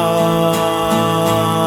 love.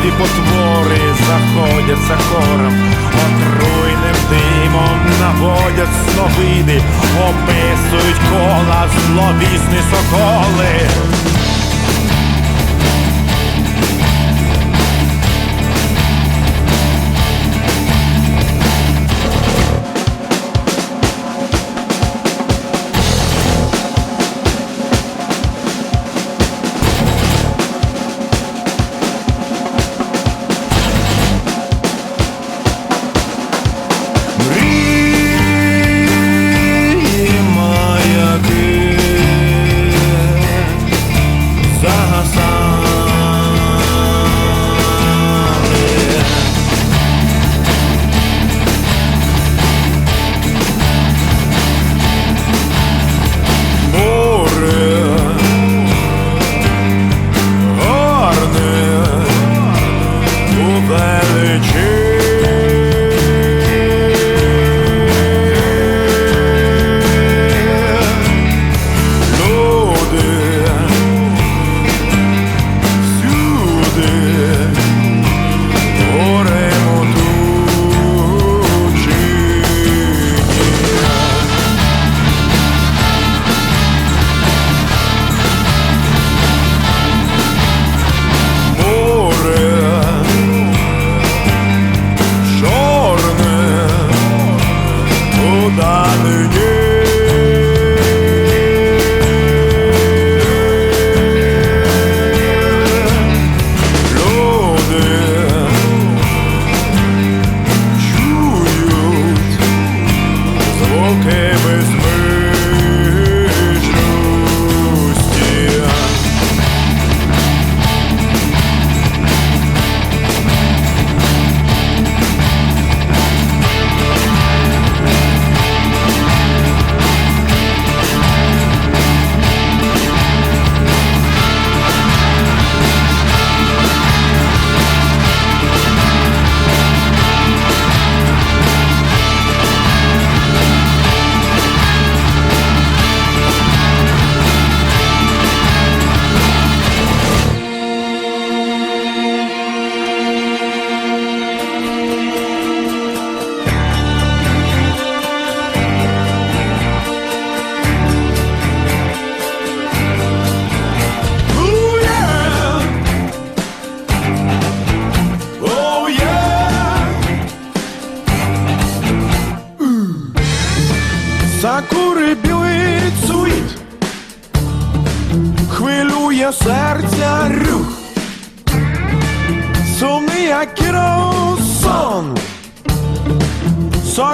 Лукаві потвори заходяться хором, отруйним димом наводять сновиди, описують кола зловісні соколи.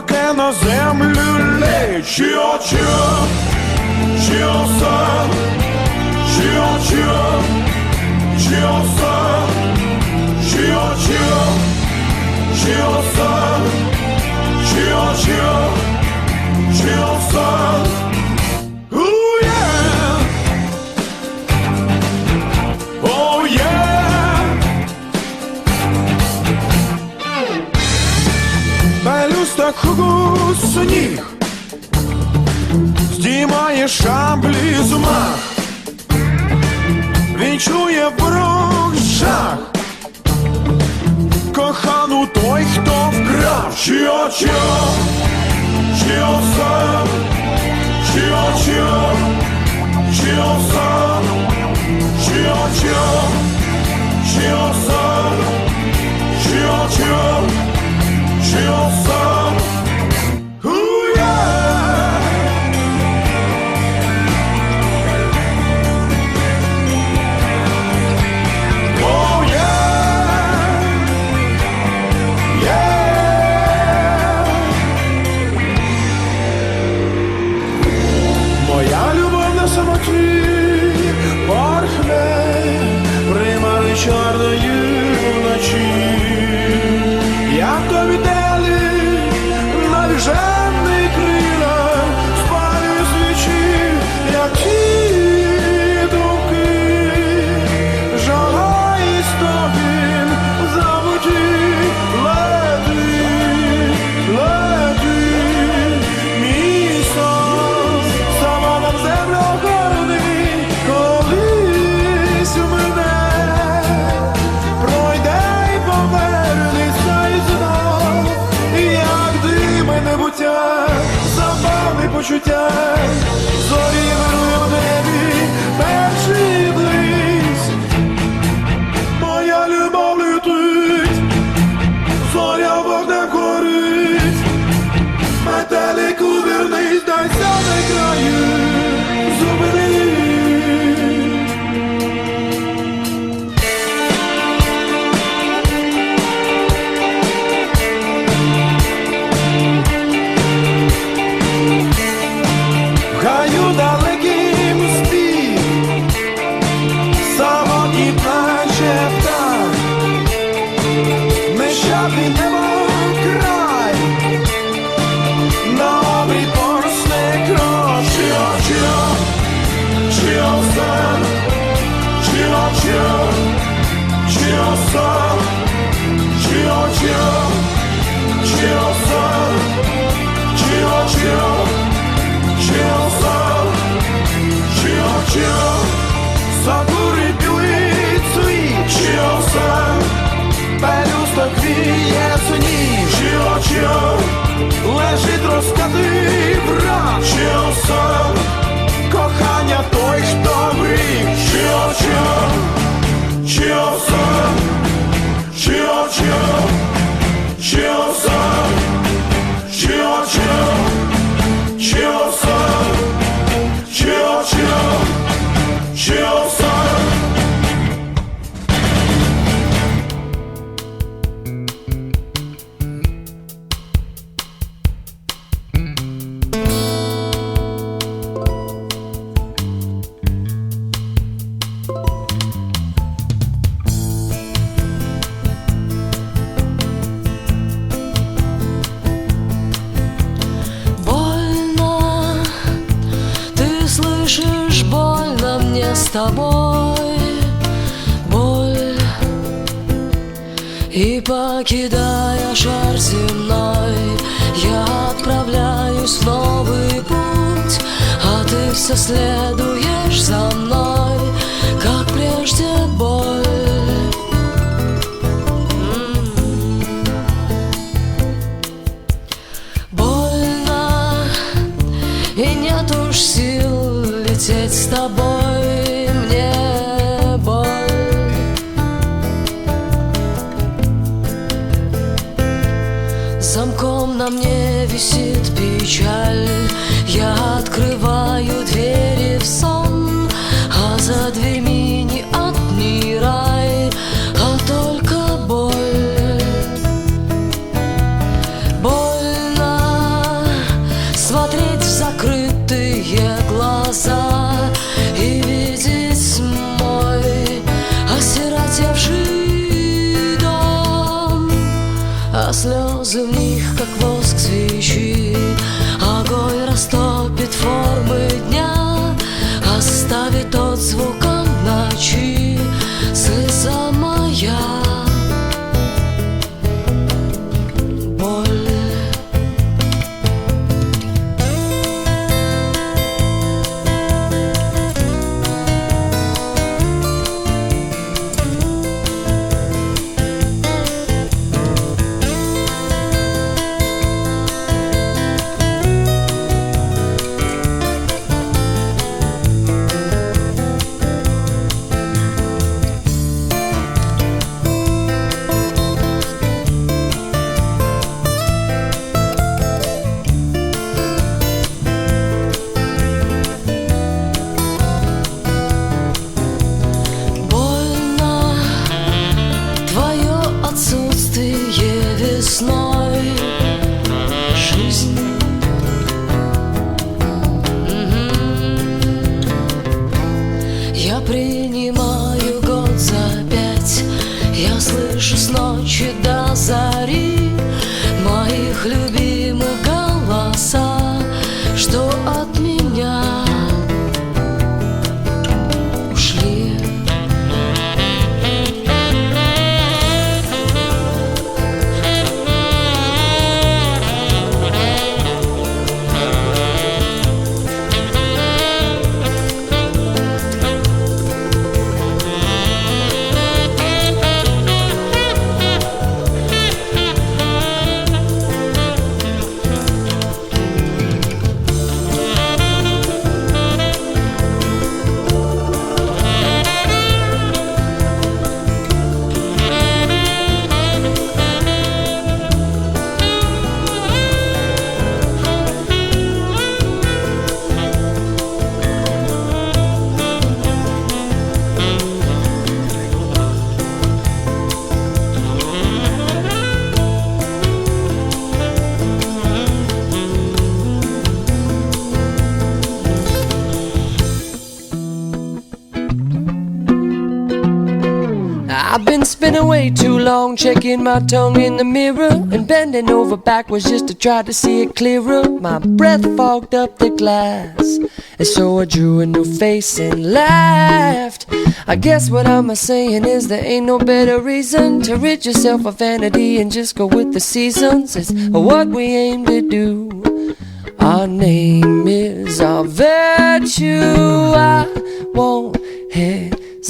соке на землю лечі очі, сам. Чио, чио, чио сан, чио, чио, чио сан, чио, чио, чио хугу сніг Здіймає шаблі з мах він чує ворог жах Кохану той, хто вкрав Чіо, чіо, чіо сам Чіо, чіо, чіо сам Чіо, чіо, чіо сам Чіо, чіо, чіо сам що лежить розкатив рад, що тобой боль И покидая шар земной Я отправляюсь в новый путь А ты все следуешь за мной Как прежде боль. Больно, и нет уж сил лететь с тобой. висит печаль. Я слезы в них, как воск свечи Огонь растопит формы дня Оставит тот звук. Been spinning way too long, checking my tongue in the mirror and bending over backwards just to try to see it clearer. My breath fogged up the glass, and so I drew a new face and laughed. I guess what I'm saying is there ain't no better reason to rid yourself of vanity and just go with the seasons. It's what we aim to do. Our name is our virtue. I won't hesitate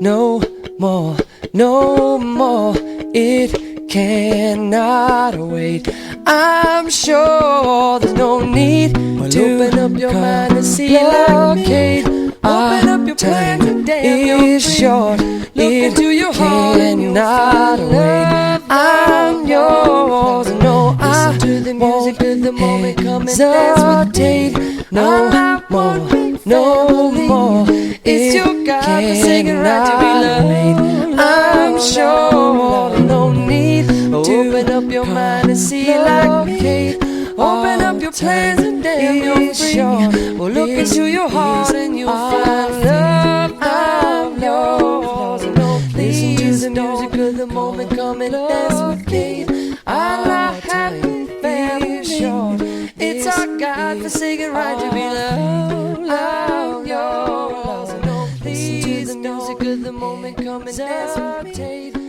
no more, no more. It cannot wait. I'm sure there's no need to open up your mind and see blockade. Open up your plan today. It's short. Look into your heart cannot wait. I'm yours. No, I to the music of the moment come and dance with me. No more, no more. It's your God-forsaken right to be loved. I'm sure no need to open up your mind and see like me. Open up your plans and damn you're free. Well, look into your heart and you'll find love. I'm yours. No, listen to the music of the moment. Come and dance with me. I like happy family short. It's our God-forsaken right to be loved. I'm yours. The moment. Come and dance with me.